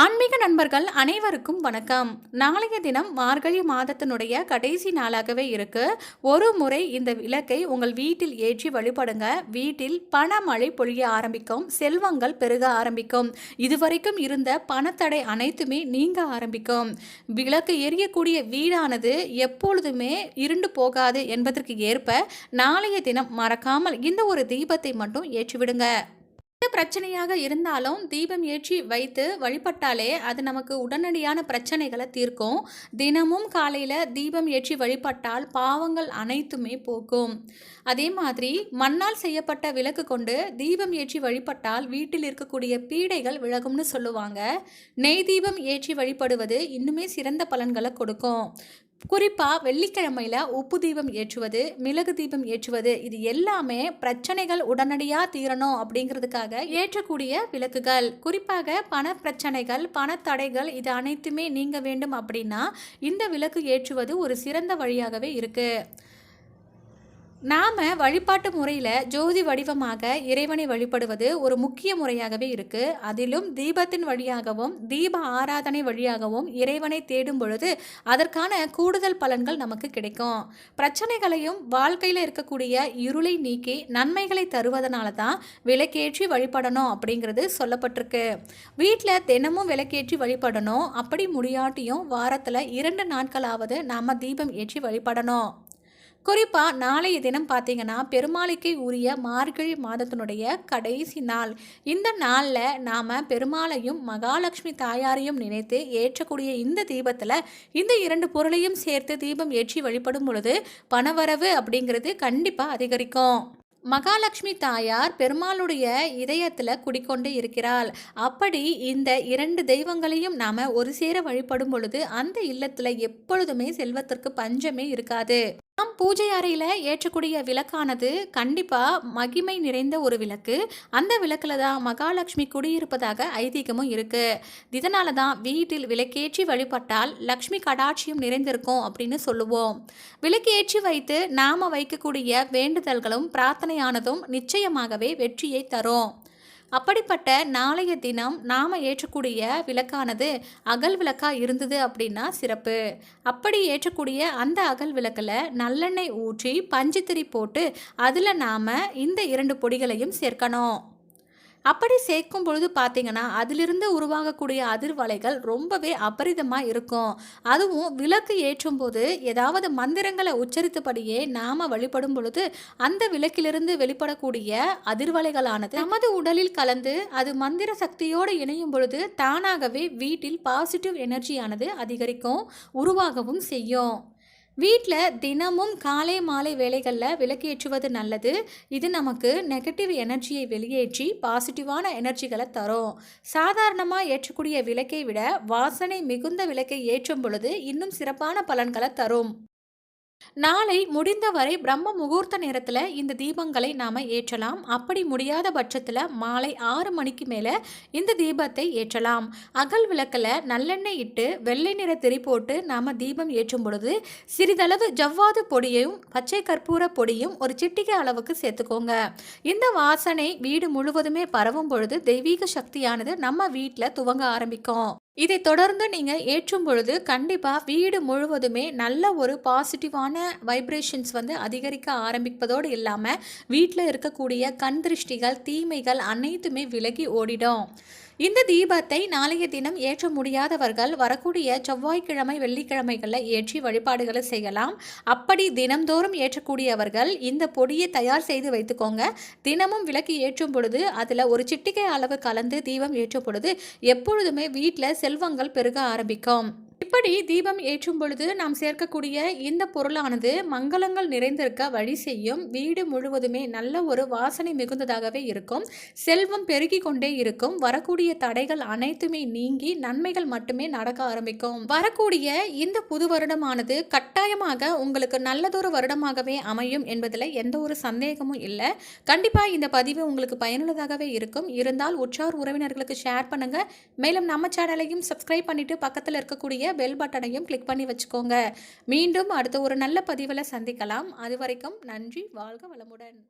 ஆன்மீக நண்பர்கள் அனைவருக்கும் வணக்கம். நாளைய தினம் மார்கழி மாதத்தினுடைய கடைசி நாளாகவே இருக்கு. ஒரு முறை இந்த விளக்கை உங்கள் வீட்டில் ஏற்றி வழிபடுங்க. வீட்டில் பணமழை பொழிய ஆரம்பிக்கும் செல்வங்கள் பெருக ஆரம்பிக்கும். இதுவரைக்கும் இருந்த பணத்தடை அனைத்துமே நீங்க ஆரம்பிக்கும். விளக்கு எரியக்கூடிய வீடானது எப்பொழுதுமே இருண்டு போகாது என்பதற்கு ஏற்ப நாளைய தினம் மறக்காமல் இந்த ஒரு தீபத்தை மட்டும் ஏற்றிவிடுங்க. பிரச்சனையாக இருந்தாலும் தீபம் ஏற்றி வைத்து வழிபட்டாலே அது நமக்கு உடனடியான பிரச்சனைகளை தீர்க்கும். தினமும் காலையில் தீபம் ஏற்றி வழிபட்டால் பாவங்கள் அனைத்துமே போக்கும் அதே மாதிரி மண்ணால் செய்யப்பட்ட விளக்கு கொண்டு தீபம் ஏற்றி வழிபட்டால் வீட்டில் இருக்கக்கூடிய பீடைகள் விலகும்னு சொல்லுவாங்க. நெய் தீபம் ஏற்றி வழிபடுவது இன்னுமே சிறந்த பலன்களை கொடுக்கும். குறிப்பாக வெள்ளிக்கிழமையில் உப்பு தீபம் ஏற்றுவது மிளகு தீபம் ஏற்றுவது இது எல்லாமே பிரச்சனைகள் உடனடியாக தீரணும் அப்படிங்கிறதுக்காக ஏற்றக்கூடிய விளக்குகள். குறிப்பாக பண பிரச்சனைகள் பணத்தடைகள் இது அனைத்துமே நீங்க வேண்டும் அப்படின்னா இந்த விளக்கு ஏற்றுவது ஒரு சிறந்த வழியாகவே இருக்குது நாம் வழிபாட்டு முறையில் ஜோதி வடிவமாக இறைவனை வழிபடுவது ஒரு முக்கிய முறையாகவே இருக்குது அதிலும் தீபத்தின் வழியாகவும் தீப ஆராதனை வழியாகவும் இறைவனை தேடும் பொழுது அதற்கான கூடுதல் பலன்கள் நமக்கு கிடைக்கும். பிரச்சனைகளையும் வாழ்க்கையில் இருக்கக்கூடிய இருளை நீக்கி நன்மைகளை தருவதனால தான் விளக்கேற்றி வழிபடணும் அப்படிங்கிறது சொல்லப்பட்டிருக்கு. வீட்டில் தினமும் விளக்கேற்றி வழிபடணும். அப்படி முடியாட்டியும் வாரத்தில் இரண்டு நாட்களாவது நாம் தீபம் ஏற்றி வழிபடணும். குறிப்பாக நாளைய தினம் பார்த்தீங்கன்னா பெருமாளைக்கு உரிய மார்கழி மாதத்தினுடைய கடைசி நாள். இந்த நாளில் நாம் பெருமாளையும் மகாலட்சுமி தாயாரையும் நினைத்து ஏற்றக்கூடிய இந்த தீபத்தில் இந்த இரண்டு பொருளையும் சேர்த்து தீபம் ஏற்றி வழிபடும் பொழுது பணவரவு அப்படிங்கிறது கண்டிப்பாக அதிகரிக்கும். மகாலட்சுமி தாயார் பெருமாளுடைய இதயத்தில் குடிக்கொண்டு இருக்கிறாள். அப்படி இந்த இரண்டு தெய்வங்களையும் நாம் ஒரு சேர வழிபடும் பொழுது அந்த இல்லத்தில் எப்பொழுதுமே செல்வத்திற்கு பஞ்சமே இருக்காது. நாம் பூஜை அறையில் ஏற்றக்கூடிய விளக்கானது கண்டிப்பாக மகிமை நிறைந்த ஒரு விளக்கு. அந்த விளக்கில் தான் மகாலட்சுமி குடியிருப்பதாக ஐதீகமும் இருக்குது இதனால தான் வீட்டில் விளக்கேற்றி வழிபட்டால் லக்ஷ்மி கடாட்சியும் நிறைந்திருக்கும் அப்படின்னு சொல்லுவோம். விளக்கு ஏற்றி வைத்து நாம் வைக்கக்கூடிய வேண்டுதல்களும் பிரார்த்தனையானதும் நிச்சயமாகவே வெற்றியை தரும். அப்படிப்பட்ட நாளைய தினம் நாம் ஏற்றக்கூடிய விளக்கானது அகல் விளக்காக இருந்தது அப்படின்னா சிறப்பு. அப்படி ஏற்றக்கூடிய அந்த அகல் விளக்கில் நல்லெண்ணெய் ஊற்றி பஞ்சுத்திரி போட்டு அதில் நாம் இந்த இரண்டு பொடிகளையும் சேர்க்கணும். அப்படி சேர்க்கும் பொழுது பார்த்தீங்கன்னா அதிலிருந்து உருவாகக்கூடிய அதிர்வலைகள் ரொம்பவே அபரிதமாக இருக்கும். அதுவும் விளக்கு ஏற்றும் போது ஏதாவது மந்திரங்களை உச்சரித்தபடியே நாம் வழிபடும் பொழுது அந்த விளக்கிலிருந்து வெளிப்படக்கூடிய அதிர்வலைகளானது நமது உடலில் கலந்து அது மந்திர சக்தியோடு இணையும் பொழுது தானாகவே வீட்டில் பாசிட்டிவ் எனர்ஜியானது அதிகரிக்கும் உருவாகவும் செய்யும். வீட்டில் தினமும் காலை மாலை வேலைகளில் விளக்கேற்றுவது நல்லது. இது நமக்கு நெகட்டிவ் எனர்ஜியை வெளியேற்றி பாசிட்டிவான எனர்ஜிகளை தரும். சாதாரணமாக ஏற்றக்கூடிய விளக்கை விட வாசனை மிகுந்த விளக்கை ஏற்றும் பொழுது இன்னும் சிறப்பான பலன்களை தரும். நாளை முடிந்தவரை பிரம்ம முகூர்த்த நேரத்தில் இந்த தீபங்களை நாம் ஏற்றலாம். அப்படி முடியாத பட்சத்தில் மாலை ஆறு மணிக்கு மேலே இந்த தீபத்தை ஏற்றலாம். அகல் விளக்கில் நல்லெண்ணெய் இட்டு வெள்ளை நிற திரி போட்டு நாம் தீபம் ஏற்றும் பொழுது சிறிதளவு ஜவ்வாது பொடியையும் பச்சை கற்பூர பொடியும் ஒரு சிட்டிகை அளவுக்கு சேர்த்துக்கோங்க. இந்த வாசனை வீடு முழுவதுமே பரவும் பொழுது தெய்வீக சக்தியானது நம்ம வீட்டில் துவங்க ஆரம்பிக்கும். இதை தொடர்ந்து நீங்கள் ஏற்றும் பொழுது கண்டிப்பாக வீடு முழுவதுமே நல்ல ஒரு பாசிட்டிவான வைப்ரேஷன்ஸ் வந்து அதிகரிக்க ஆரம்பிப்பதோடு இல்லாமல் வீட்டில் இருக்கக்கூடிய கண் திருஷ்டிகள் தீமைகள் அனைத்துமே விலகி ஓடிடும். இந்த தீபத்தை நாளைய தினம் ஏற்ற முடியாதவர்கள் வரக்கூடிய செவ்வாய்க்கிழமை வெள்ளிக்கிழமைகளில் ஏற்றி வழிபாடுகளை செய்யலாம். அப்படி தினம்தோறும் ஏற்றக்கூடியவர்கள் இந்த பொடியை தயார் செய்து வைத்துக்கோங்க. தினமும் விளக்கு ஏற்றும் பொழுது அதில் ஒரு சிட்டிகை அளவு கலந்து தீபம் ஏற்றும் பொழுது எப்பொழுதுமே வீட்டில் செல்வங்கள் பெருக ஆரம்பிக்கும். இப்படி தீபம் ஏற்றும் பொழுது நாம் சேர்க்கக்கூடிய இந்த பொருளானது மங்களங்கள் நிறைந்திருக்க வழி செய்யும். வீடு முழுவதுமே நல்ல ஒரு வாசனை மிகுந்ததாகவே இருக்கும். செல்வம் பெருகி கொண்டே இருக்கும். வரக்கூடிய தடைகள் அனைத்துமே நீங்கி நன்மைகள் மட்டுமே நடக்க ஆரம்பிக்கும். வரக்கூடிய இந்த புது வருடமானது கட்டாயமாக உங்களுக்கு நல்லதொரு வருடமாகவே அமையும் என்பதில் எந்த ஒரு சந்தேகமும் இல்லை. கண்டிப்பாக இந்த பதிவு உங்களுக்கு பயனுள்ளதாகவே இருக்கும். இருந்தால் உற்றார் உறவினர்களுக்கு ஷேர் பண்ணுங்கள் மேலும் நம்ம சேனலையும் சப்ஸ்கிரைப் பண்ணிட்டு பக்கத்தில் இருக்கக்கூடிய பெல் பட்டனையும் கிளிக் பண்ணி வச்சுக்கோங்க. மீண்டும் அடுத்த ஒரு நல்ல பதிவில் சந்திக்கலாம். அது வரைக்கும் நன்றி வாழ்க வளமுடன்.